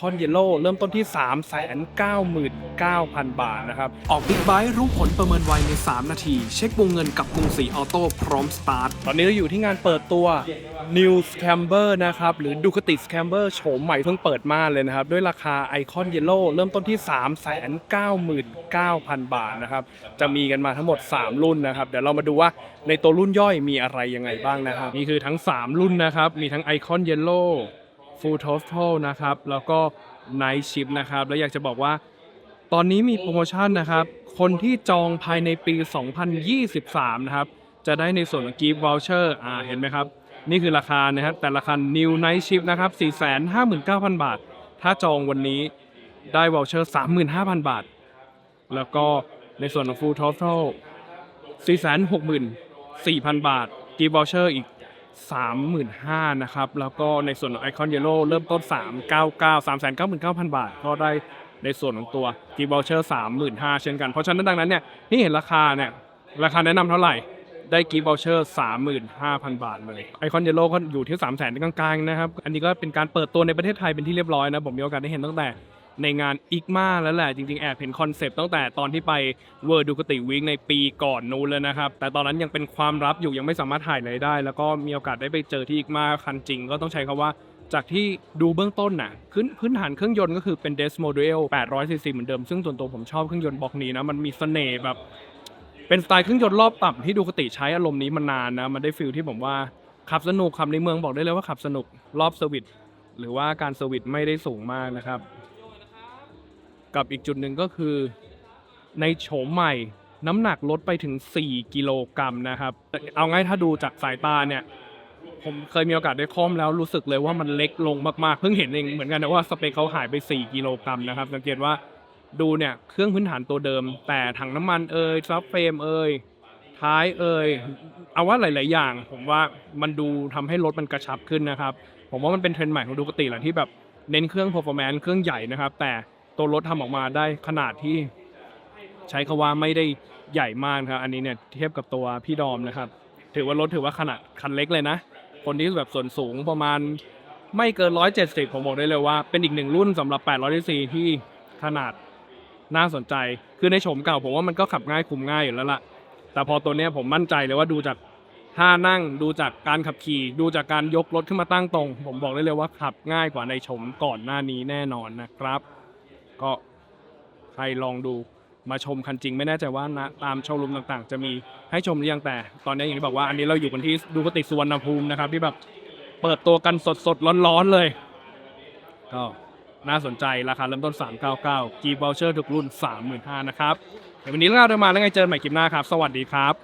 คอนเยลโล่เริ่มต้นที่ 399,000 บาทนะครับ ออกบิ๊กไบค์รู้ผลประเมินไวใน 3 นาที เช็ควงเงินกับกรุงศรีออโต้พร้อมสตาร์ท ตอนนี้เราอยู่ที่งานเปิดตัว New Scamber นะครับ หรือ Ducati Scamber โฉมใหม่เพิ่งเปิดมาเลยนะครับ ด้วยราคาไอคอนเยลโล่เริ่มต้นที่ 399,000 บาทนะครับ จะมีกันมาทั้งหมด 3 รุ่นนะครับ เดี๋ยวเรามาดูว่าในตัวรุ่นย่อยมีอะไรยังไงบ้างนะครับนี่คือทั้ง 3 รุ่นนะครับมีทั้งไอคอนเยลโล่ Full Total นะครับ แล้วก็ Night Shift นะครับ แล้วอยากจะบอกว่า ตอนนี้มีโปรโมชั่นนะครับ คนที่จองภายในปี 2023 นะครับ จะได้ในส่วนของ Gift Voucher อ่าเห็นไหมครับ นี่คือราคานะครับ แต่ราคา New Night Shift นะครับ 459,000 บาท ถ้าจองวันนี้ได้ Voucher 35,000 บาท แล้วก็ในส่วนของ Full Total 464,000 บาท Gift Voucher อีก 35,000นะครับ แล้วก็ในส่วนของ Icon Yellow เริ่มต้น 399 399,000 บาท ก็ได้ในส่วนของตัว Gift Voucher 35,000 เช่นกัน เพราะฉะนั้นดังนั้นเนี่ยที่เห็นราคาเนี่ยราคาแนะนำเท่าไหร่ได้ Gift Voucher 35,000 บาทเลย Icon Yellow ก็อยู่ที่ 300,000กลางๆนะครับ อันนี้ก็เป็นการเปิดตัวในประเทศไทยเป็นที่เรียบร้อยนะ ผมมีโอกาสได้เห็นตั้งแต่ ในงานอิกมาแล้วแหละ จริงๆ แอบเห็นคอนเซปต์ตั้งแต่ตอนที่ไปเวอร์ดูกติวีคในปีก่อนนู้นเลยนะครับ แต่ตอนนั้นยังเป็นความลับอยู่ยังไม่สามารถถ่ายอะไรได้ แล้วก็มีโอกาสได้ไปเจอที่อิกมาคันจริง ก็ต้องใช้คำว่าจากที่ดูเบื้องต้นน่ะพื้นพื้นฐานเครื่องยนต์ก็คือเป็น Des Model 800 cc เหมือนเดิม ซึ่งส่วนตัวผมชอบเครื่องยนต์บล็อกนี้นะมันมีเสน่ห์แบบ เป็นสไตล์เครื่องยนต์รอบต่ำที่ดูกติใช้อารมณ์นี้มานานนะมันได้ฟิลที่ผมว่าขับสนุกขับในเมืองบอกได้เลยว่าขับสนุกรอบเซอร์วิสหรือว่าการเซอร์วิสไม่ได้สูงมากนะครับ กับอีกจุดหนึ่งก็คือในโฉมใหม่น้ำหนักลดไปถึง 4 กิโลกรัมนะครับ เอาง่ายถ้าดูจากสายตาเนี่ย ผมเคยมีโอกาสได้คล่อมแล้วรู้สึกเลยว่ามันเล็กลงมากๆ เพิ่งเห็นเองเหมือนกันนะว่าสเปคเขาหายไป 4 กิโลกรัมนะครับ สังเกตว่าดูเนี่ยเครื่องพื้นฐานตัวเดิม แต่ถังน้ำมันเอ่ยซับเฟรมเอ่ยท้ายเอ่ยเอาว่าหลาย ๆ อย่าง ผมว่ามันดูทำให้รถมันกระชับขึ้นนะครับ ผมว่ามันเป็นเทรนด์ใหม่ของดูกติแหละที่แบบเน้นเครื่อง performance เครื่องใหญ่นะครับ แต่ ตัวรถทำออกมาได้ขนาดที่ใช้คาว่าไม่ได้ใหญ่มากครับอันนี้เนี่ยเทียบกับตัวพี่ดอมนะครับ ถือว่ารถถือว่าขนาดคันเล็กเลยนะ คนที่แบบส่วนสูงประมาณไม่เกิน 170 ผมบอกได้เลยว่า เป็นอีกหนึ่งรุ่นสำหรับ800 cc ที่ขนาดน่าสนใจ คือในโฉมเก่าผมว่ามันก็ขับง่ายคุมง่ายอยู่แล้วล่ะ แต่พอตัวเนี้ยผมมั่นใจเลยว่าดูจากท่านั่งดูจากการขับขี่ ดูจากการยกรถขึ้นมาตั้งตรง ผมบอกได้เลยว่าขับง่ายกว่าในโฉมก่อนหน้านี้แน่นอนนะครับ ก็ใครลองดูมาชมคันจริงไม่แน่ใจว่านะตามโชว์รูมต่างๆ จะมีให้ชมหรือยังแต่ ตอนนี้อย่างที่บอกว่าอันนี้เราอยู่กันที่ดูกติสุวรรณภูมินะครับ ที่แบบเปิดตัวกันสดๆร้อนๆเลยก็น่าสนใจราคาเริ่มต้น 399กีบ v ลเชอร์ทุกรุ่น 35,000นะครับเดี๋ยววันนี้เราเดินมาแล้วไงเจอกันใหม่คลิปหน้าครับ สวัสดีครับ